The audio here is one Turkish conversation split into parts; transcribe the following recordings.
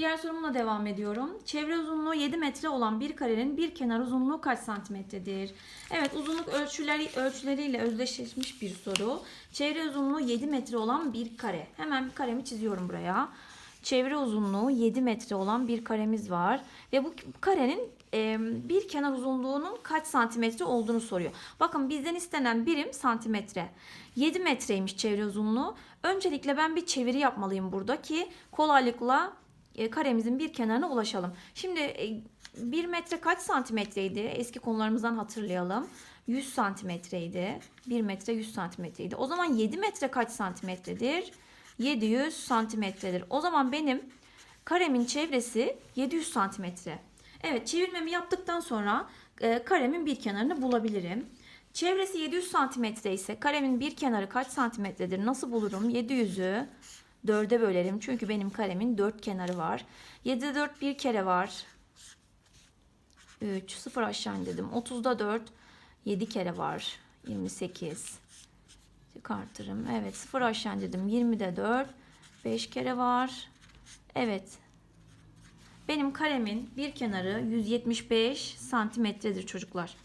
Diğer sorumla devam ediyorum. Çevre uzunluğu 7 metre olan bir karenin bir kenar uzunluğu kaç santimetredir? Evet uzunluk ölçüleri ölçüleriyle özdeşleşmiş bir soru. Çevre uzunluğu 7 metre olan bir kare. Hemen bir karemi çiziyorum buraya. Çevre uzunluğu 7 metre olan bir karemiz var. Ve bu karenin bir kenar uzunluğunun kaç santimetre olduğunu soruyor. Bakın bizden istenen birim santimetre. 7 metreymiş çevre uzunluğu. Öncelikle ben bir çeviri yapmalıyım burada ki kolaylıkla karemizin bir kenarına ulaşalım. Şimdi e, 1 metre kaç santimetreydi? Eski konularımızdan hatırlayalım. 100 santimetreydi. 1 metre 100 santimetreydi. O zaman 7 metre kaç santimetredir? 700 santimetredir. O zaman benim karemin çevresi 700 santimetre. Evet çevirmemi yaptıktan sonra e, karemin bir kenarını bulabilirim. Çevresi 700 santimetre ise karemin bir kenarı kaç santimetredir? Nasıl bulurum? 700'ü 4'e bölerim. Çünkü benim karemin 4 kenarı var. 7'de 4 bir kere var. 3, 0 aşağı indirdim. 30'da 4, 7 kere var. 28. Çıkartırım. Evet 0 aşağı indirdim. 20'de 4, 5 kere var. Evet. Benim karemin bir kenarı 175 santimetredir çocuklar.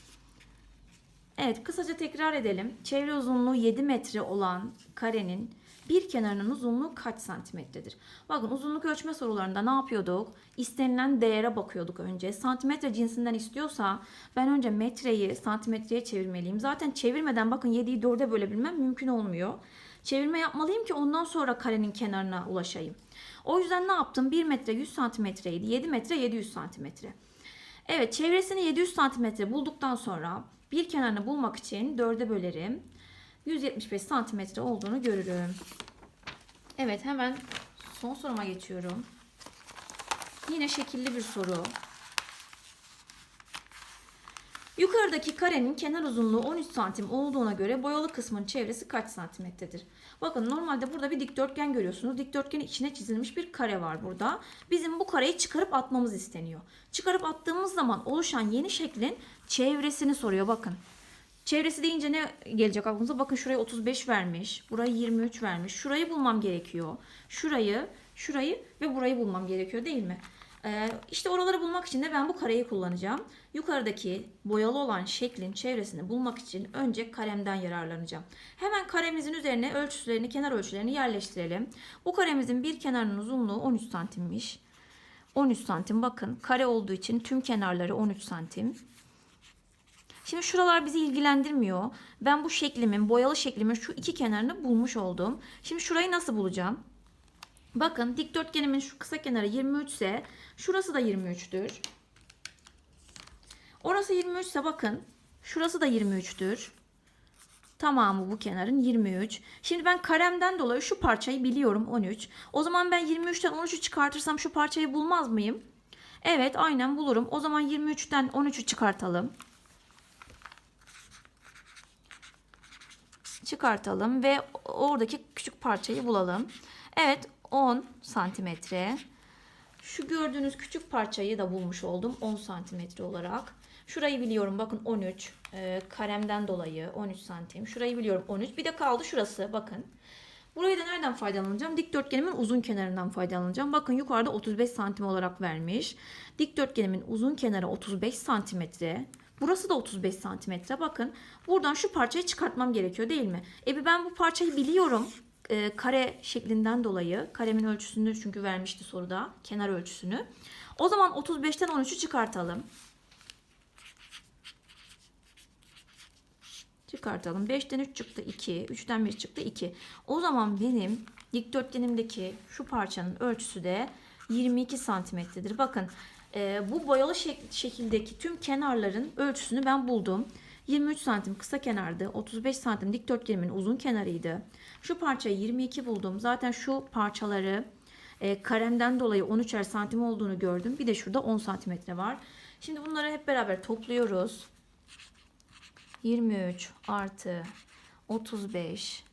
Evet kısaca tekrar edelim. Çevre uzunluğu 7 metre olan karenin bir kenarının uzunluğu kaç santimetredir? Bakın uzunluk ölçme sorularında ne yapıyorduk? İstenilen değere bakıyorduk önce. Santimetre cinsinden istiyorsa ben önce metreyi santimetreye çevirmeliyim. Zaten çevirmeden bakın 7'yi 4'e bölebilmem mümkün olmuyor. Çevirme yapmalıyım ki ondan sonra karenin kenarına ulaşayım. O yüzden ne yaptım? 1 metre 100 santimetreydi. 7 metre 700 santimetre. Evet çevresini 700 santimetre bulduktan sonra bir kenarını bulmak için 4'e bölerim. 175 santimetre olduğunu görürüm. Evet hemen son soruma geçiyorum. Yine şekilli bir soru. Yukarıdaki karenin kenar uzunluğu 13 santim olduğuna göre boyalı kısmın çevresi kaç santimetredir? Bakın normalde burada bir dikdörtgen görüyorsunuz. Dikdörtgenin içine çizilmiş bir kare var burada. Bizim bu kareyi çıkarıp atmamız isteniyor. Çıkarıp attığımız zaman oluşan yeni şeklin çevresini soruyor bakın. Çevresi deyince ne gelecek aklınıza? Bakın şuraya 35 vermiş. Burayı 23 vermiş. Şurayı bulmam gerekiyor. Şurayı, şurayı ve burayı bulmam gerekiyor değil mi? Ee, işte oraları bulmak için de ben bu kareyi kullanacağım. Yukarıdaki boyalı olan şeklin çevresini bulmak için önce karemden yararlanacağım. Hemen karemizin üzerine ölçülerini, kenar ölçülerini yerleştirelim. Bu karemizin bir kenarının uzunluğu 13 santimmiş. 13 santim bakın kare olduğu için tüm kenarları 13 santim. Şimdi şuralar bizi ilgilendirmiyor. Ben bu şeklimin, boyalı şeklimin şu iki kenarını bulmuş oldum. Şimdi şurayı nasıl bulacağım? Bakın dikdörtgenimin şu kısa kenarı 23 ise şurası da 23'tür. Orası 23 ise bakın şurası da 23'tür. Tamamı bu kenarın 23. Şimdi ben karemden dolayı şu parçayı biliyorum 13. O zaman ben 23'ten 13'ü çıkartırsam şu parçayı bulmaz mıyım? Evet aynen bulurum. O zaman 23'ten 13'ü çıkartalım. çıkartalım ve oradaki küçük parçayı bulalım. Evet 10 santimetre. Şu gördüğünüz küçük parçayı da bulmuş oldum 10 santimetre olarak. Şurayı biliyorum bakın 13 e, karemden dolayı 13 santim. Şurayı biliyorum 13. Bir de kaldı şurası bakın. Burayı da nereden faydalanacağım? Dikdörtgenimin uzun kenarından faydalanacağım. Bakın yukarıda 35 santim olarak vermiş. Dikdörtgenimin uzun kenarı 35 santimetre. Burası da 35 santimetre. Bakın buradan şu parçayı çıkartmam gerekiyor değil mi? E ben bu parçayı biliyorum. E, kare şeklinden dolayı. Karemin ölçüsünü çünkü vermişti soruda. Kenar ölçüsünü. O zaman 35'ten 13'ü çıkartalım. Çıkartalım. 5'ten 3 çıktı 2. 3'ten 1 çıktı 2. O zaman benim dikdörtgenimdeki şu parçanın ölçüsü de 22 santimetredir. Bakın e, bu boyalı şek- şekildeki tüm kenarların ölçüsünü ben buldum. 23 santim kısa kenardı. 35 santim dikdörtgenimin uzun kenarıydı. Şu parçayı 22 buldum. Zaten şu parçaları e, karemden dolayı 13'er santim olduğunu gördüm. Bir de şurada 10 santimetre var. Şimdi bunları hep beraber topluyoruz. 23 artı 35.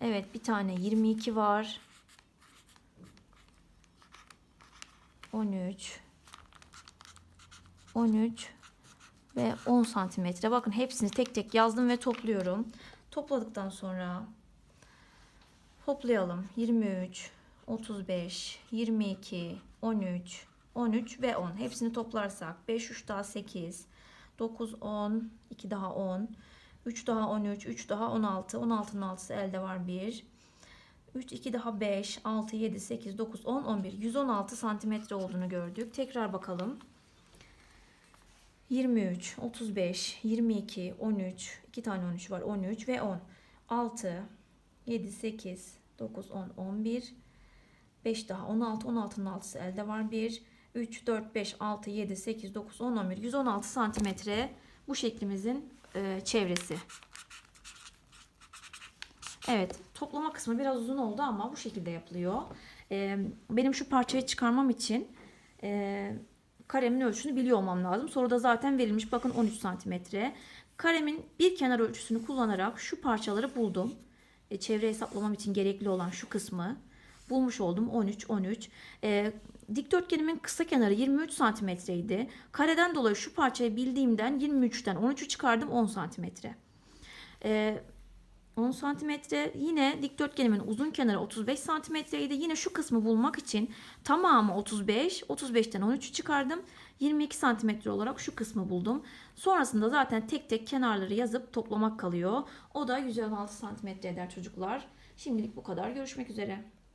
Evet bir tane 22 var. 13 13 ve 10 santimetre. Bakın hepsini tek tek yazdım ve topluyorum. Topladıktan sonra toplayalım. 23, 35, 22, 13, 13 ve 10. Hepsini toplarsak 5, 3 daha 8, 9, 10, 2 daha 10, 3 daha 13, 3 daha 16. 16'nın 6'sı elde var 1. 3, 2 daha 5, 6, 7, 8, 9, 10, 11. 116 santimetre olduğunu gördük. Tekrar bakalım. 23, 35, 22, 13, 2 tane 13 var 13 ve 10. 6, 7, 8, 9, 10, 11. 5 daha 16, 16'nın 6'sı elde var 1. 3, 4, 5, 6, 7, 8, 9, 10, 11. 116 santimetre bu şeklimizin e, çevresi. Evet toplama kısmı biraz uzun oldu ama bu şekilde yapılıyor. E, benim şu parçayı çıkarmam için e, karemin ölçüsünü biliyor olmam lazım. Soruda zaten verilmiş bakın 13 santimetre. Karemin bir kenar ölçüsünü kullanarak şu parçaları buldum. E, çevre hesaplamam için gerekli olan şu kısmı bulmuş oldum 13 13. E, dikdörtgenimin kısa kenarı 23 santimetreydi. Kareden dolayı şu parçayı bildiğimden 23'ten 13'ü çıkardım 10 santimetre. E, 10 santimetre yine dikdörtgenimin uzun kenarı 35 santimetreydi. Yine şu kısmı bulmak için tamamı 35. 35'ten 13'ü çıkardım. 22 santimetre olarak şu kısmı buldum. Sonrasında zaten tek tek kenarları yazıp toplamak kalıyor. O da 116 santimetre eder çocuklar. Şimdilik bu kadar. Görüşmek üzere.